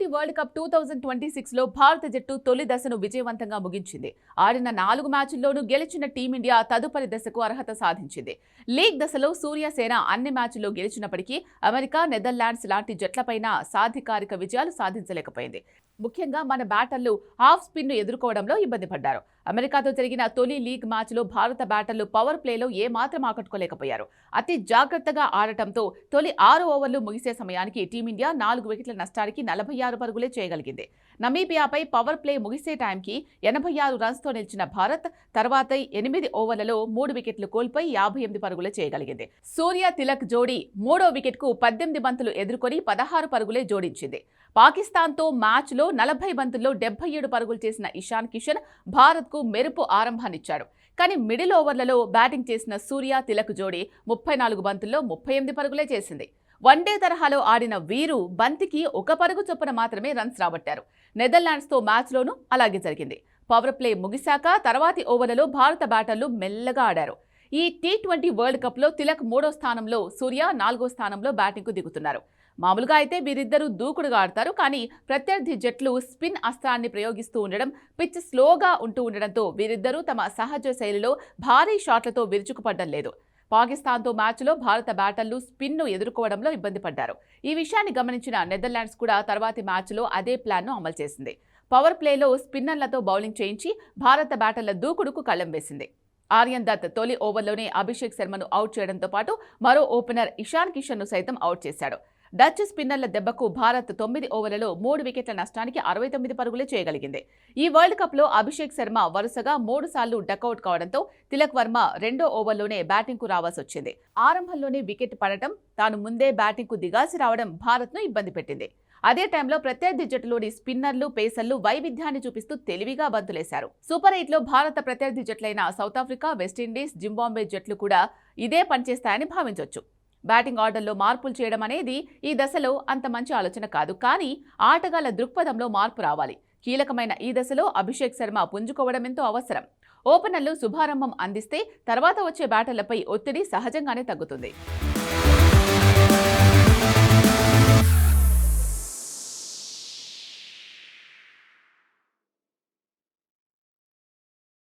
T world cup two thousand twenty సిక్స్లో భారత జట్టు తొలి దశను విజయవంతంగా ముగించింది. ఆడిన నాలుగు మ్యాచ్ల్లోనూ గెలిచిన టీమిండియా తదుపరి దశకు అర్హత సాధించింది. లీగ్ దశలో సూర్యసేన అన్ని మ్యాచ్ల్లో గెలిచినప్పటికీ అమెరికా నెదర్లాండ్స్ లాంటి జట్లపైన సాధికారిక విజయాలు సాధించలేకపోయింది. ముఖ్యంగా మన బ్యాటర్లు హాఫ్ స్పిన్ను ఎదుర్కోవడంలో ఇబ్బంది పడ్డారు. అమెరికాతో జరిగిన తొలి లీగ్ మ్యాచ్లో భారత బ్యాటర్లు పవర్ ప్లేలో ఏమాత్రం ఆకట్టుకోలేకపోయారు. అతి జాగ్రత్తగా ఆడటంతో తొలి ఆరు ఓవర్లు ముగిసే సమయానికి టీమిండియా నాలుగు వికెట్ల నష్టానికి నలభై ఆరు పరుగులే చేయగలిగింది. నమీబియాపై పవర్ ప్లే ముగిసే టైంకి ఎనభై ఆరు రన్స్తో నిలిచిన భారత్ తర్వాత ఎనిమిది ఓవర్లలో మూడు వికెట్లు కోల్పోయి యాభై ఎనిమిది పరుగులే చేయగలిగింది. సూర్య తిలక్ జోడీ మూడో వికెట్కు పద్దెనిమిది బంతులు ఎదుర్కొని పదహారు పరుగులే జోడించింది. పాకిస్తాన్తో మ్యాచ్లో నలభై బంతుల్లో డెబ్బై ఏడు పరుగులు చేసిన ఇషాన్ కిషన్ భారత్కు మెరుపు ఆరంభాన్నిచ్చాడు. కానీ మిడిల్ ఓవర్లలో బ్యాటింగ్ చేసిన సూర్య తిలక్ జోడీ ముప్పై నాలుగు బంతుల్లో ముప్పై ఎనిమిది పరుగులే చేసింది. వన్డే తరహాలో ఆడిన వీరు బంతికి ఒక పరుగు చొప్పున మాత్రమే రన్స్ రాబట్టారు. నెదర్లాండ్స్తో మ్యాచ్లోనూ అలాగే జరిగింది. పవర్ ప్లే ముగిశాక తర్వాతి ఓవర్లలో భారత బ్యాటర్లు మెల్లగా ఆడారు. ఈ టీ ట్వంటీ వరల్డ్ కప్లో తిలక్ మూడో స్థానంలో సూర్య నాలుగో స్థానంలో బ్యాటింగ్కు దిగుతున్నారు. మామూలుగా అయితే వీరిద్దరూ దూకుడుగా ఆడతారు కానీ ప్రత్యర్థి జట్లు స్పిన్ అస్త్రాన్ని ప్రయోగిస్తూ ఉండడం పిచ్ స్లోగా ఉంటూ ఉండడంతో వీరిద్దరూ తమ సహజ శైలిలో భారీ షాట్లతో విరుచుకుపడ్డం లేదు. పాకిస్తాన్తో మ్యాచ్లో భారత బ్యాటర్లు స్పిన్ను ఎదుర్కోవడంలో ఇబ్బంది పడ్డారు. ఈ విషయాన్ని గమనించిన నెదర్లాండ్స్ కూడా తర్వాతి మ్యాచ్లో అదే ప్లాన్ను అమలు చేసింది. పవర్ ప్లేలో స్పిన్నర్లతో బౌలింగ్ చేయించి భారత బ్యాటర్ల దూకుడుకు కళ్ళం వేసింది. ఆర్యన్ దత్ తొలి ఓవర్లోనే అభిషేక్ శర్మను అవుట్ చేయడంతో పాటు మరో ఓపెనర్ ఇషాన్ కిషన్ను సైతం అవుట్ చేశాడు. డచ్ స్పిన్నర్ల దెబ్బకు భారత్ తొమ్మిది ఓవర్లలో మూడు వికెట్ల నష్టానికి అరవై తొమ్మిది పరుగులే చేయగలిగింది. ఈ వరల్డ్ కప్లో అభిషేక్ శర్మ వరుసగా మూడు సార్లు డకౌట్ కావడంతో తిలక్ వర్మ రెండో ఓవర్లోనే బ్యాటింగ్కు రావాల్సి వచ్చింది ఆరంభంలోనే వికెట్ పడటం తాను ముందే బ్యాటింగ్కు దిగాల్సి రావడం భారత్ను ఇబ్బంది పెట్టింది. అదే టైంలో ప్రత్యర్థి జట్టులోని స్పిన్నర్లు పేసర్లు వైవిధ్యాన్ని చూపిస్తూ తెలివిగా బంతులేశారు. సూపర్ ఎయిట్లో భారత ప్రత్యర్థి జట్లైన South Africa West Indies Zimbabwe జట్లు కూడా ఇదే పనిచేస్తాయని భావించవచ్చు బ్యాటింగ్ ఆర్డర్లో మార్పులు చేయడం అనేది ఈ దశలో అంత మంచి ఆలోచన కాదు. కానీ ఆటగాళ్ళ దృక్పథంలో మార్పు రావాలి. కీలకమైన ఈ దశలో అభిషేక్ శర్మ పుంజుకోవడం ఎంతో అవసరం. ఓపెనర్లు శుభారంభం అందిస్తే తర్వాత వచ్చే బ్యాటర్లపై ఒత్తిడి సహజంగానే తగ్గుతుంది.